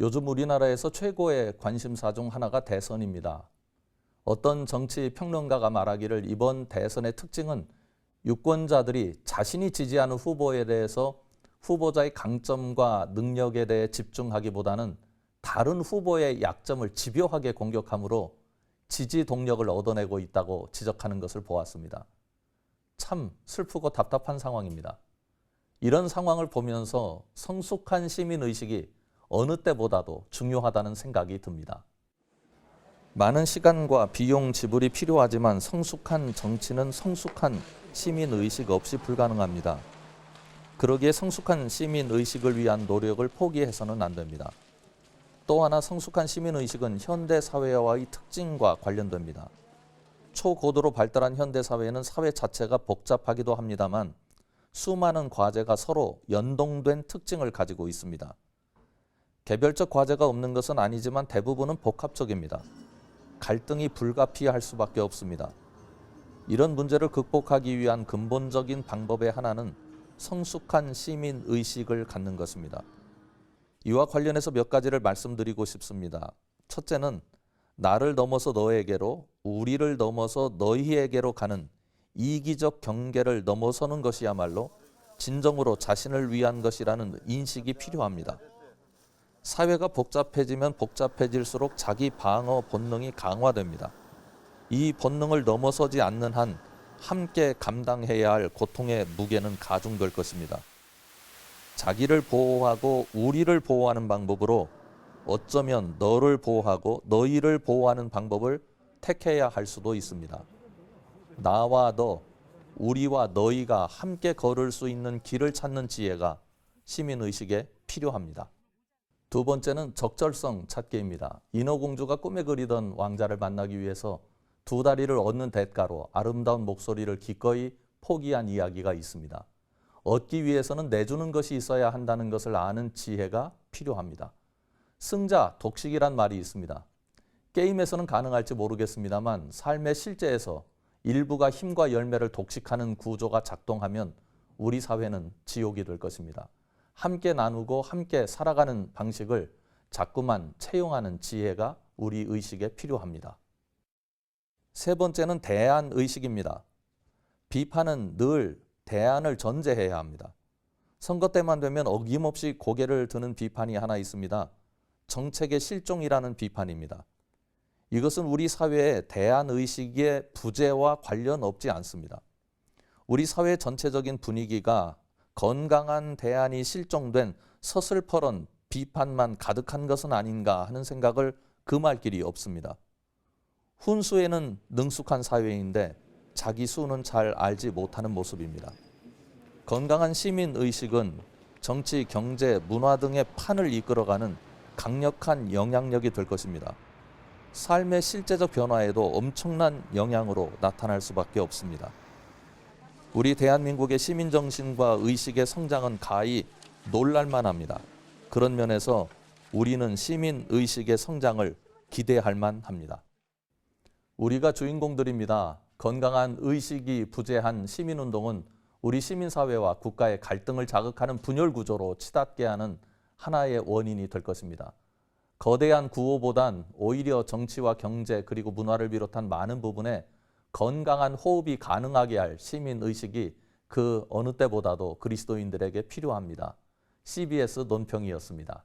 요즘 우리나라에서 최고의 관심사 중 하나가 대선입니다. 어떤 정치 평론가가 말하기를 이번 대선의 특징은 유권자들이 자신이 지지하는 후보에 대해서 후보자의 강점과 능력에 대해 집중하기보다는 다른 후보의 약점을 집요하게 공격함으로 지지 동력을 얻어내고 있다고 지적하는 것을 보았습니다. 참 슬프고 답답한 상황입니다. 이런 상황을 보면서 성숙한 시민 의식이 어느 때보다도 중요하다는 생각이 듭니다. 많은 시간과 비용 지불이 필요하지만 성숙한 정치는 성숙한 시민 의식 없이 불가능합니다. 그러기에 성숙한 시민 의식을 위한 노력을 포기해서는 안 됩니다. 또 하나 성숙한 시민 의식은 현대 사회와의 특징과 관련됩니다. 초고도로 발달한 현대 사회에는 사회 자체가 복잡하기도 합니다만 수많은 과제가 서로 연동된 특징을 가지고 있습니다. 개별적 과제가 없는 것은 아니지만 대부분은 복합적입니다. 갈등이 불가피할 수밖에 없습니다. 이런 문제를 극복하기 위한 근본적인 방법의 하나는 성숙한 시민 의식을 갖는 것입니다. 이와 관련해서 몇 가지를 말씀드리고 싶습니다. 첫째는 나를 넘어서 너에게로, 우리를 넘어서 너희에게로 가는 이기적 경계를 넘어서는 것이야말로 진정으로 자신을 위한 것이라는 인식이 필요합니다. 사회가 복잡해지면 복잡해질수록 자기 방어 본능이 강화됩니다. 이 본능을 넘어서지 않는 한 함께 감당해야 할 고통의 무게는 가중될 것입니다. 자기를 보호하고 우리를 보호하는 방법으로 어쩌면 너를 보호하고 너희를 보호하는 방법을 택해야 할 수도 있습니다. 나와 너, 우리와 너희가 함께 걸을 수 있는 길을 찾는 지혜가 시민의식에 필요합니다. 두 번째는 적절성 찾기입니다. 인어공주가 꿈에 그리던 왕자를 만나기 위해서 두 다리를 얻는 대가로 아름다운 목소리를 기꺼이 포기한 이야기가 있습니다. 얻기 위해서는 내주는 것이 있어야 한다는 것을 아는 지혜가 필요합니다. 승자, 독식이란 말이 있습니다. 게임에서는 가능할지 모르겠습니다만 삶의 실제에서 일부가 힘과 열매를 독식하는 구조가 작동하면 우리 사회는 지옥이 될 것입니다. 함께 나누고 함께 살아가는 방식을 자꾸만 채용하는 지혜가 우리 의식에 필요합니다. 세 번째는 대안 의식입니다. 비판은 늘 대안을 전제해야 합니다. 선거 때만 되면 어김없이 고개를 드는 비판이 하나 있습니다. 정책의 실종이라는 비판입니다. 이것은 우리 사회의 대안 의식의 부재와 관련 없지 않습니다. 우리 사회 전체적인 분위기가 건강한 대안이 실종된 서슬퍼런 비판만 가득한 것은 아닌가 하는 생각을 금할 길이 없습니다. 훈수에는 능숙한 사회인데 자기 수는 잘 알지 못하는 모습입니다. 건강한 시민 의식은 정치, 경제, 문화 등의 판을 이끌어가는 강력한 영향력이 될 것입니다. 삶의 실제적 변화에도 엄청난 영향으로 나타날 수밖에 없습니다. 우리 대한민국의 시민 정신과 의식의 성장은 가히 놀랄만 합니다. 그런 면에서 우리는 시민 의식의 성장을 기대할 만 합니다. 우리가 주인공들입니다. 건강한 의식이 부재한 시민운동은 우리 시민사회와 국가의 갈등을 자극하는 분열 구조로 치닫게 하는 하나의 원인이 될 것입니다. 거대한 구호보단 오히려 정치와 경제 그리고 문화를 비롯한 많은 부분에 건강한 호흡이 가능하게 할 시민 의식이 그 어느 때보다도 그리스도인들에게 필요합니다. CBS 논평이었습니다.